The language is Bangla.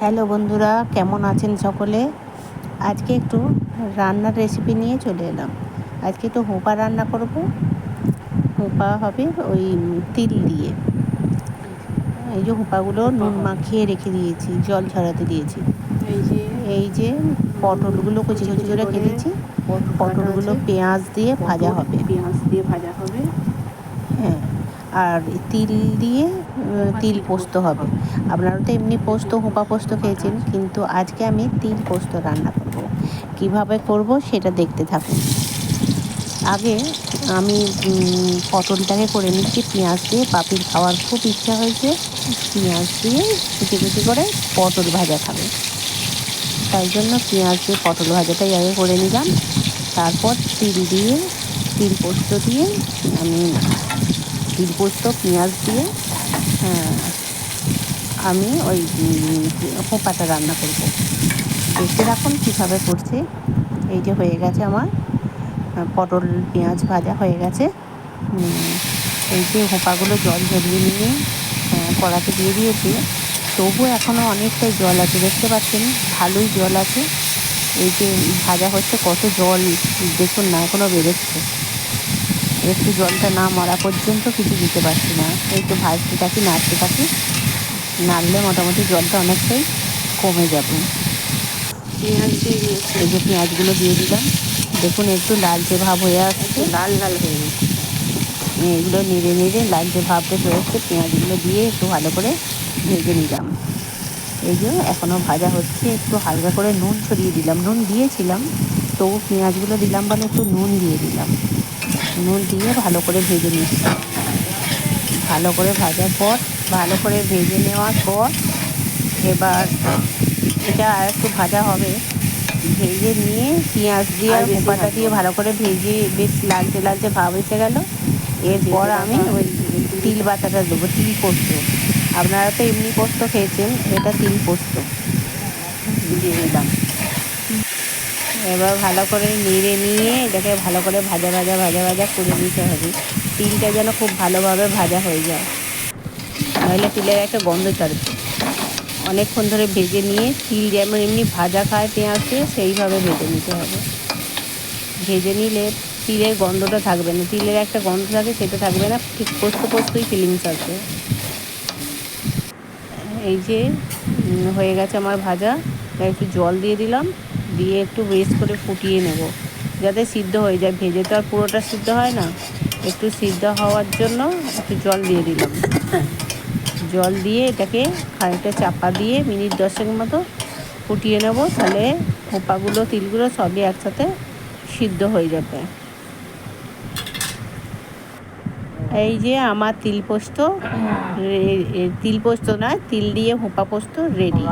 হ্যালো বন্ধুরা কেমন আছেন সকলে? আজকে একটু রান্নার রেসিপি নিয়ে চলে এলাম। আজকে একটু হোপা রান্না করব। হোপা হবে ওই তিল দিয়ে। এই যে হোপাগুলো নুন মাখিয়ে রেখে দিয়েছি জল ছড়াতে দিয়েছি। এই যে এই যে পটলগুলো কুচি কুচি করে কেটেছি পটলগুলো পেঁয়াজ দিয়ে ভাজা হবে। পেঁয়াজ দিয়ে ভাজা হবে। আর তিল দিয়ে তিল পোস্ত হবে। আপনারা তো এমনি পোস্ত, হোপা পোস্ত খেয়েছেন, কিন্তু আজকে আমি তিল পোস্ত রান্না করব। কীভাবে করব সেটা দেখতে থাকুন। আগে আমি পটলটাকে করে নিচ্ছি, পেঁয়াজ দিয়ে। পাপির খাওয়ার খুব ইচ্ছা হয়েছে, পেঁয়াজ দিয়ে কুচি কুচি করে পটল ভাজা খাবে। তাই জন্য পেঁয়াজ দিয়ে পটল ভাজাটাই আগে করে নিলাম। তারপর তিল দিয়ে, তিল পোস্ত দিয়ে আমি তিল পোস্ত পেঁয়াজ দিয়ে হ্যাঁ, আমি ওই হোপাটা রান্না করব। দেখতে রাখুন কীভাবে করছি। এই যে হয়ে গেছে আমার পটল পেঁয়াজ ভাজা হয়ে গেছে। এই যে হোপাগুলো জল ঝরিয়ে নিয়ে কড়াতে দিয়ে দিয়েছি। তবু এখনও অনেকটাই জল আছে দেখতে পাচ্ছেন? ভালোই জল আছে। এই যে ভাজা হচ্ছে কত জল দেখুন না এখনও বেরোচ্ছে। একটু জলটা না মরা পর্যন্ত কিছু দিতে পারছি না। এই তো ভাজতে থাকি নাড়তে থাকি। নাড়লে মোটামুটি জলটা অনেকটাই কমে যাবে। পেঁয়াজ এই যে পেঁয়াজগুলো দিয়ে দিলাম। দেখুন একটু লালচে ভাব হয়ে আসছে। লাল লাল হয়ে গেছে। এগুলো নেড়ে নেড়ে লালচে ভাবটা হয়ে আসছে পেঁয়াজগুলো দিয়ে একটু ভালো করে ভেজে নিলাম। এই যে এখনও ভাজা হচ্ছে। একটু হালকা করে নুন ছড়িয়ে দিলাম। নুন দিয়েছিলাম। তবু পেঁয়াজগুলো দিলাম বলে একটু নুন দিয়ে দিলাম। নুন দিয়ে ভালো করে ভেজে নিচ্ছি। ভালো করে ভাজার পর ভালো করে ভেজে নেওয়ার পর এবার এটা আর একটু ভাজা হবে। ভেজে নিয়ে পেঁয়াজ দিয়ে আর ভাজবো দিয়ে ভালো করে ভেজে বেশ লালচে লালচে ভাব এসে গেল। এরপর আমি ওই তিল বাটাটা দেবো তিল পোস্ত। আপনারা তো এমনি পোস্ত খেয়েছেন এটা তিল পোস্ত। দিয়ে দিলাম। এবার ভালো করে নেড়ে নিয়ে এটাকে ভালো করে ভাজা ভাজা ভাজা ভাজা করে নিতে হবে। তিলটা যেন খুব ভালোভাবে ভাজা হয়ে যায়। নইলে তিলের একটা গন্ধ ছাড়বে অনেকক্ষণ ধরে ভেজে নিয়ে তিল যেমন এমনি ভাজা খায় পেঁয়াজকে সেইভাবে ভেজে নিতে হবে। ভেজে নিলে তিলের গন্ধটা থাকবে না। তিলের একটা গন্ধ থাকে, সেটা থাকবে না। ঠিক পোস্ত পোস্তই ফিলিংস আছে এই যে হয়ে গেছে আমার ভাজা। একটু জল দিয়ে দিলাম। দিয়ে একটু বেশ করে ফুটিয়ে নেব। যাতে সিদ্ধ হয়ে যায়। ভেজে তো আর পুরোটা সিদ্ধ হয় না। একটু সিদ্ধ হওয়ার জন্য একটু জল দিয়ে দিলাম। জল দিয়ে এটাকে খানিকটা চাপা দিয়ে মিনিট দশেক মতো ফুটিয়ে নেব। তাহলে খোপাগুলো, তিলগুলো সবই একসাথে সিদ্ধ হয়ে যাবে। এই যে আমার তিল পোস্ত তিল পোস্ত না তিল দিয়ে হোপা পোস্ত রেডি।